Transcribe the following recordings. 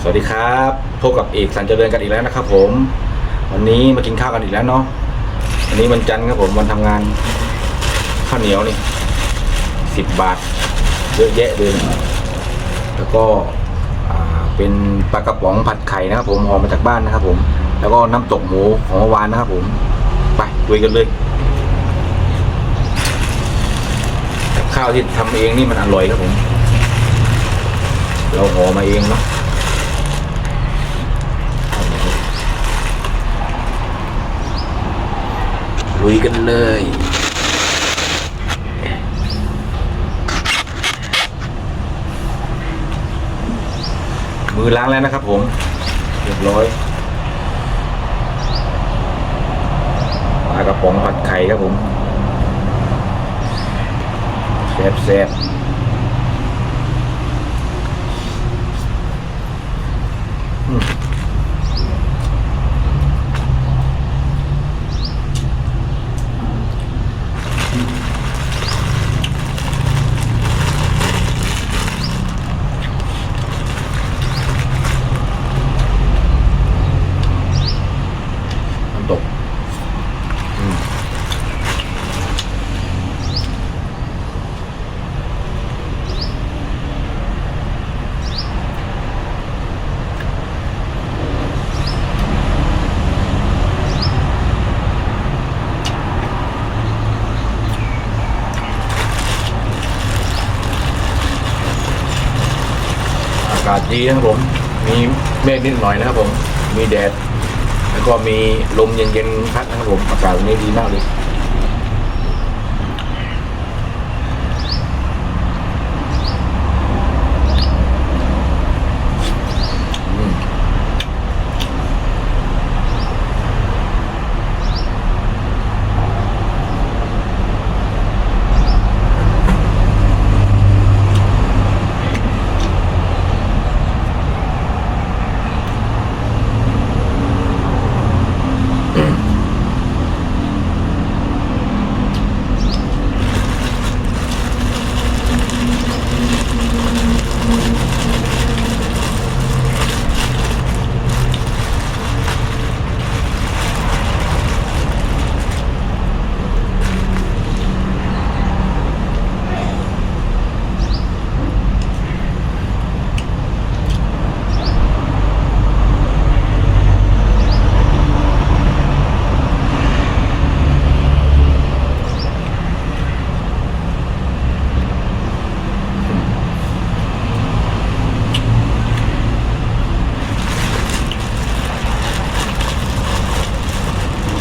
สวัสดีครับพบกับเอกสันเจริญกันอีกแล้วนะครับ ผม วันนี้มากินข้าวกันอีกแล้วเนาะวันนี้วันจันทร์ครับผมวันทำงานข้าวเหนียวนี่สิบบาทเยอะแยะเลยแล้วก็เป็นปลากระป๋องผัดไข่นะครับ ผมห่อมาจากบ้านนะครับ ผม แล้วก็น้ำตกหมูของเมื่อวานนะครับผมไปคุยกันเลยข้าวที่ทำเองนี่มันอร่อยครับผม เราห่อมาเองเนาะ ลุยกันเลย มือล้างแล้วนะครับผม เรียบร้อยปลากระป๋องผัดไข่ครับผมแซ่บแากาศดีนะครับผม มีเมฆนิดหน่อยนะครับผม มีแดด แล้วก็มีลมเย็นๆพัดนะครับผม อากาศวันนี้ดีมากเลย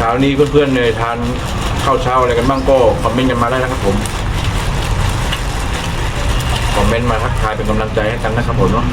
ช้านี้เพื่อนๆเนยทานข้าวเช้าอะไรกันบ้างก็คอมเมนต์กันมาได้นะครับผมคอมเมนต์มาทักทายเป็นกำลังใจให้กันนะครับผมเนาะ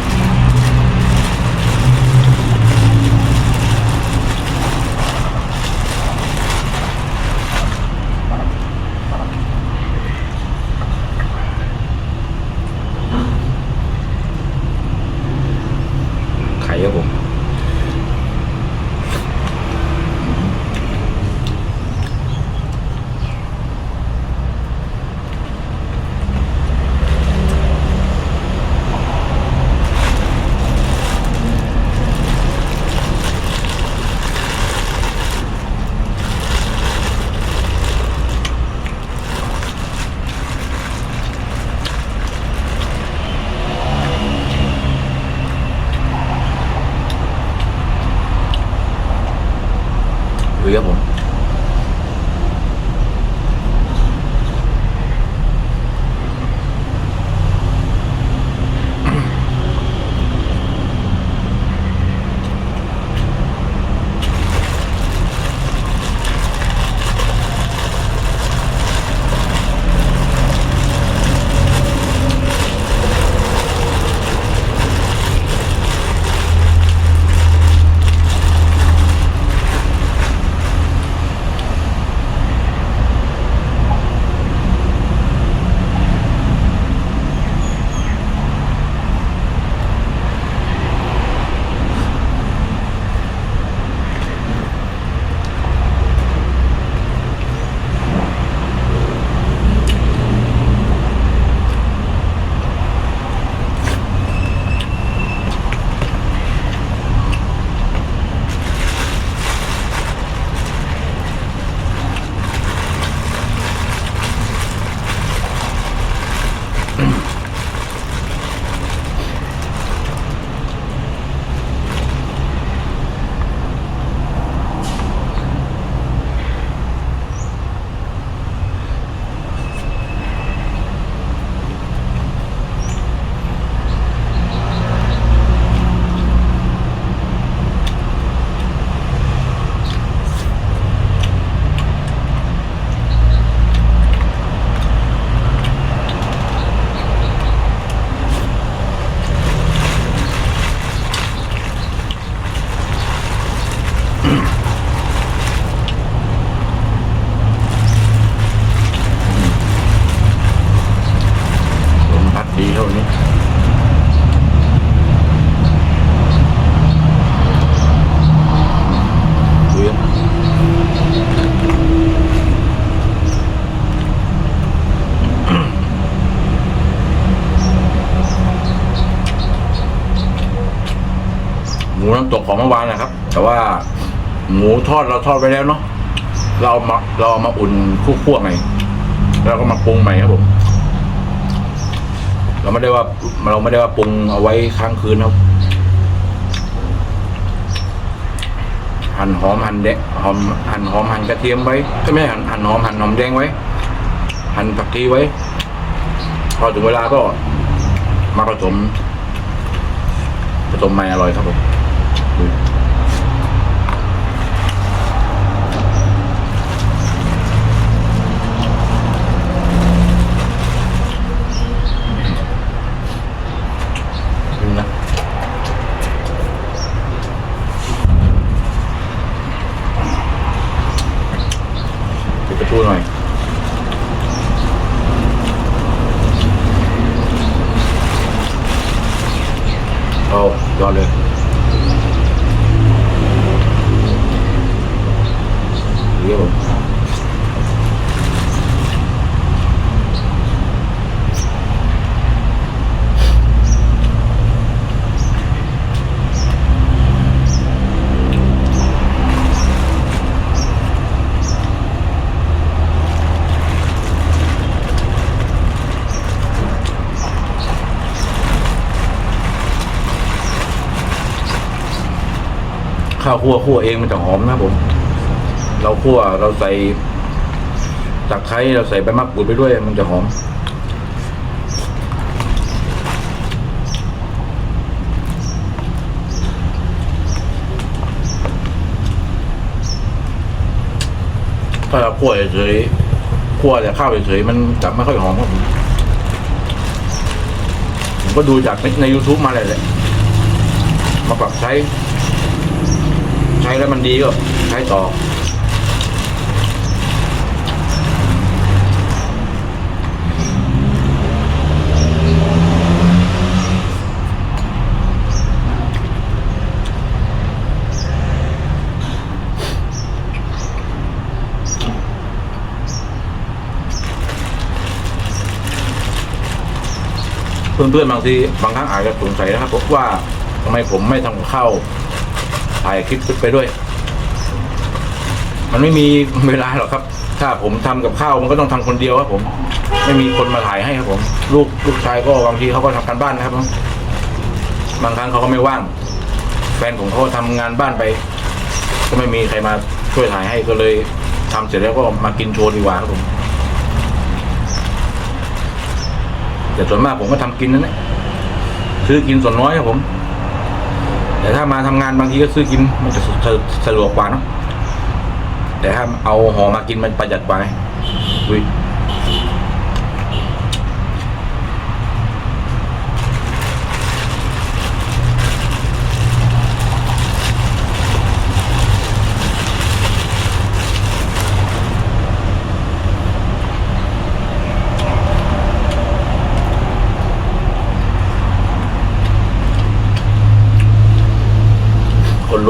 ตกของเมื่อวานนะครับ แต่ว่าหมูทอดเราทอดไปแล้วเนาะเราเอามาเราเอามาอุ่นคั่วๆใหม่แล้วก็มาปรุงใหม่ครับผม เราไม่ได้ว่าเราไม่ได้ว่าปรุงเอาไว้ค้างคืนครับหั่นหอมหั่นแดงหอมหั่นหอมหั่นกระเทียมไว้ก็ไม่หั่นหั่นหอมหั่นหอมแดงไว้ หั่นผักชีไว้ พอถึงเวลาก็มาผสมผสมใหม่อร่อยครับผม ดูนะปิดประตูหน่อย โอ้ยอดเลยเยี่ยมข้าวคั่วคั่วเองมันจะหอมนะผม เราคั่วเราใส่ตะไคร้เราใส่ใบมะกรูดไปด้วยมันจะหอม ถ้าเราคั่วเฉยๆคั่วแต่ข้าวเฉยๆมันจะไม่ค่อยหอมครับผมผมก็ดูจากในใน YouTube มาเลยแหละมาปรับใช้ ใช้แล้วมันดีก็ใช้ต่อ เพื่อนๆบางทีบางครั้งอาจจะสงสัยนะครับผมว่าทำไมผมไม่ทำกับข้าว ถ่ายคลิปไปด้วย มันไม่มีเวลาหรอกครับ ถ้าผมทำกับข้าวมันก็ต้องทำคนเดียวครับผม ไม่มีคนมาถ่ายให้ครับผม ลูกลูกชายก็บางทีเขาก็ทำการบ้านนะครับ บางครั้งเขาก็ไม่ว่าง แฟนผมเขาก็ทำงานบ้านไป ก็ไม่มีใครมาช่วยถ่ายให้ก็เลยทำเสร็จแล้วก็มากินโชว์ดีกว่าครับผมแต่ส่วนมากผมก็ทำกินนั่นแหละซื้อกินส่วนน้อยครับผม แต่ถ้ามาทำงานบางทีก็ซื้อกินมันจะสะสะดวกกว่าเนาะแต่ถ้าเอาห่อมากินมันประหยัดกว่าไง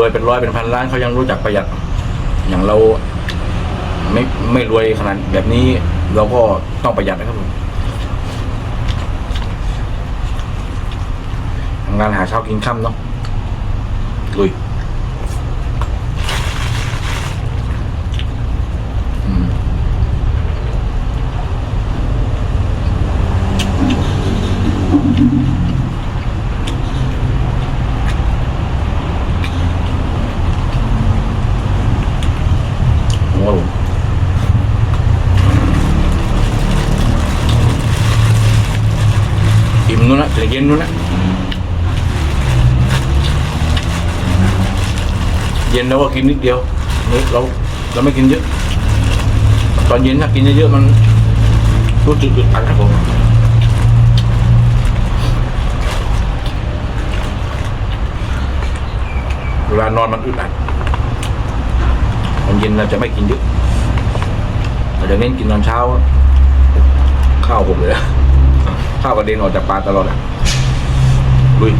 วยเป็นร้อยเป็นพันล้านเขายังรู้จักประหยัด อย่างเราไม่ไม่รวยขนาดแบบนี้เราก็ต้องประหยัดนะครับผมทำงานหาเช้ากินค่ำเนาะลุยอืมโอ้โหอิ่มนู้นนะถึงเย็นนู้นนะ เย็นเราก็กินนิดเดียวเราเราไม่กินเยอะ ตอนเย็นถ้ากินเยอะๆมันรู้สึกอึดอัดครับผมเวลานอนมันอึดอัดตอนเย็นเราจะไม่กินเยอะเราจะเน้นกินตอนเช้า ข้าวผมเลยนะข้าวกระเด็นออกจากปากตลอดอะลุย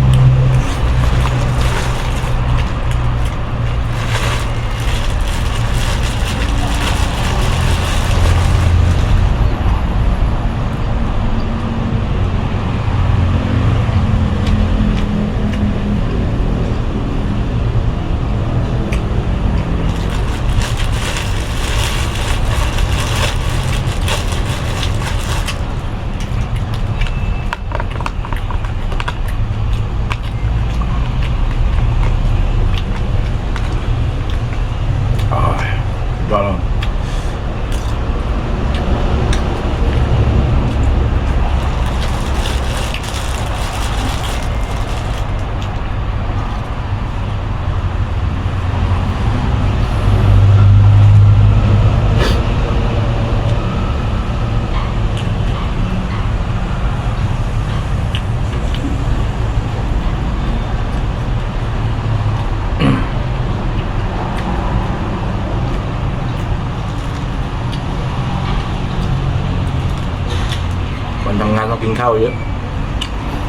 ข้าวเยอะ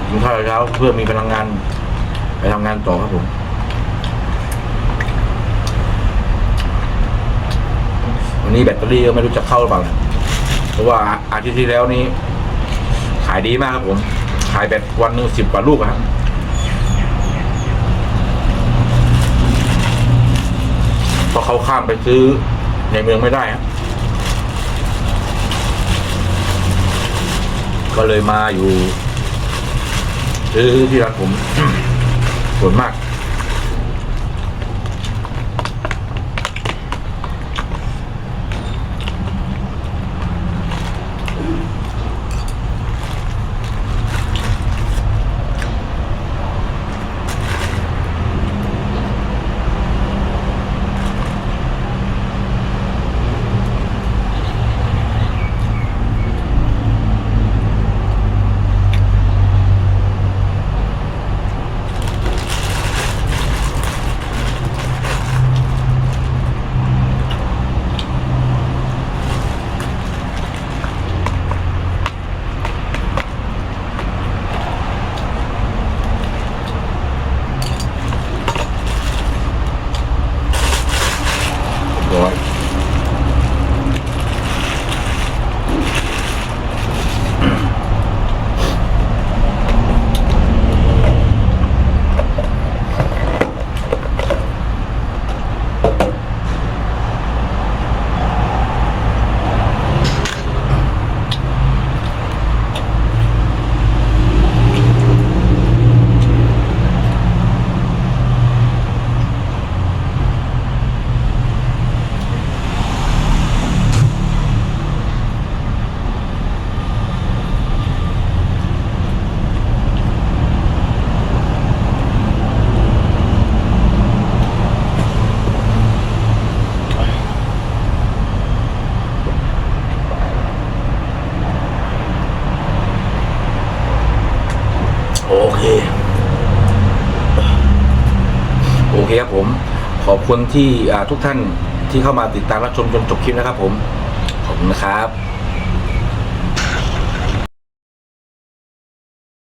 กินข้าวเช้าเพื่อมีพลังงาน ไปทำงานต่อครับผมวันนี้แบตเตอรี่ก็ไม่รู้จะเข้าหรือเปล่าเพราะว่าอาทิตย์ที่แล้วนี้ ขายดีมากครับผม ขายแบตวันหนึ่งสิบกว่าลูกครับเพราะเขาข้ามไปซื้อในเมืองไม่ได้ครับ ก็เลยมาอยู่ซื้อที่ร้านผมส่วนมาก ร้อยโอเค โอเคครับผม ข อบคุณที่ทุกท่านที่เข้ามาติดตามรับชมจนจบคลิปนะครับผม ขอบคุณนะครับ